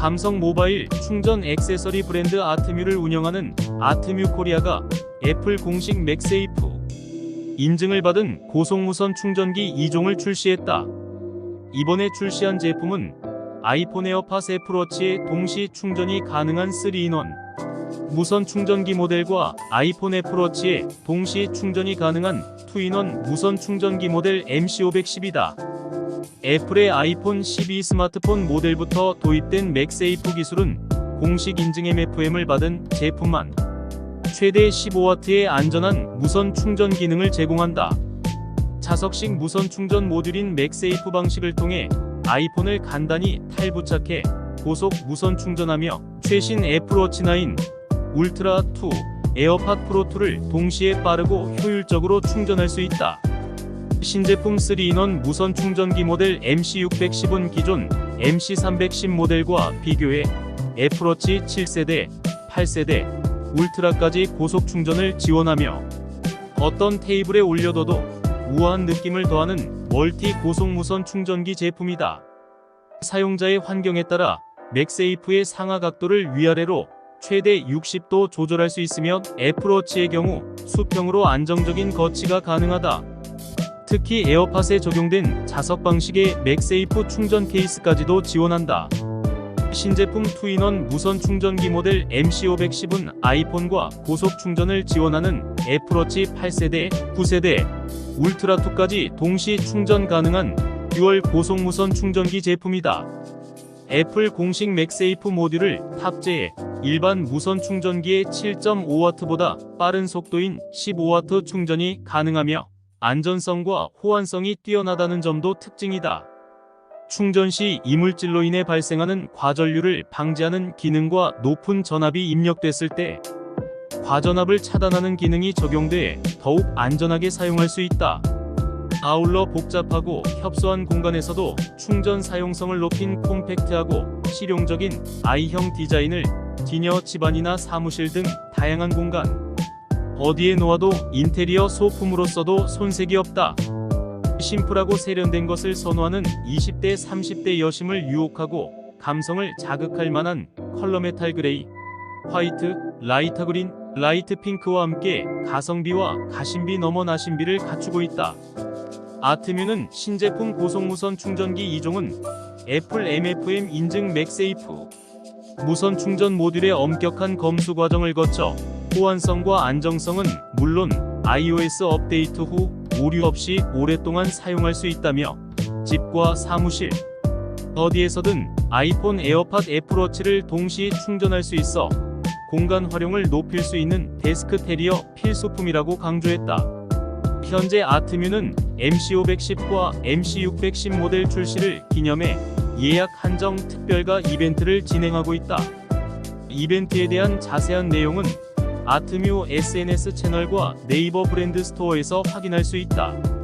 감성 모바일 충전 액세서리 브랜드 아트뮤를 운영하는 아트뮤 코리아가 애플 공식 맥세이프 인증을 받은 고속 무선 충전기 2종을 출시했다. 이번에 출시한 제품은 아이폰 에어팟 애플워치에 동시 충전이 가능한 3인원 무선 충전기 모델과 아이폰 애플워치에 동시 충전이 가능한 2인원 무선 충전기 모델 MC510이다. 애플의 아이폰 12 스마트폰 모델부터 도입된 맥세이프 기술은 공식 인증 MFM을 받은 제품만 최대 15W의 안전한 무선 충전 기능을 제공한다. 자석식 무선 충전 모듈인 맥세이프 방식을 통해 아이폰을 간단히 탈부착해 고속 무선 충전하며 최신 애플워치 9, 울트라 2, 에어팟 프로 2를 동시에 빠르고 효율적으로 충전할 수 있다. 신제품 3인원 무선 충전기 모델 MC610은 기존 MC310 모델과 비교해 애플워치 7세대, 8세대, 울트라까지 고속 충전을 지원하며 어떤 테이블에 올려둬도 우아한 느낌을 더하는 멀티 고속 무선 충전기 제품이다. 사용자의 환경에 따라 맥세이프의 상하 각도를 위아래로 최대 60도 조절할 수 있으며 애플워치의 경우 수평으로 안정적인 거치가 가능하다. 특히 에어팟에 적용된 자석 방식의 맥세이프 충전 케이스까지도 지원한다. 신제품 2인원 무선 충전기 모델 MC510은 아이폰과 고속 충전을 지원하는 애플워치 8세대, 9세대, 울트라2까지 동시 충전 가능한 듀얼 고속 무선 충전기 제품이다. 애플 공식 맥세이프 모듈을 탑재해 일반 무선 충전기의 7.5W보다 빠른 속도인 15W 충전이 가능하며 안전성과 호환성이 뛰어나다는 점도 특징이다. 충전 시 이물질로 인해 발생하는 과전류를 방지하는 기능과 높은 전압이 입력됐을 때 과전압을 차단하는 기능이 적용돼 더욱 안전하게 사용할 수 있다. 아울러 복잡하고 협소한 공간에서도 충전 사용성을 높인 콤팩트하고 실용적인 I형 디자인을 디녀 집안이나 사무실 등 다양한 공간 어디에 놓아도 인테리어 소품으로서도 손색이 없다. 심플하고 세련된 것을 선호하는 20대 30대 여심을 유혹하고 감성을 자극할 만한 컬러 메탈 그레이, 화이트, 라이트 그린, 라이트 핑크와 함께 가성비와 가심비 넘어 나심비를 갖추고 있다. 아트뮤는 신제품 고속무선 충전기 2종은 애플 MFM 인증 맥세이프 무선 충전 모듈의 엄격한 검수 과정을 거쳐 호환성과 안정성은 물론 iOS 업데이트 후 오류 없이 오랫동안 사용할 수 있다며 집과 사무실 어디에서든 아이폰 에어팟 애플워치를 동시 충전할 수 있어 공간 활용을 높일 수 있는 데스크 테리어 필수품이라고 강조했다. 현재 아트뮤는 MC510과 MC610 모델 출시를 기념해 예약 한정 특별가 이벤트를 진행하고 있다. 이벤트에 대한 자세한 내용은 아트뮤 SNS 채널과 네이버 브랜드 스토어에서 확인할 수 있다.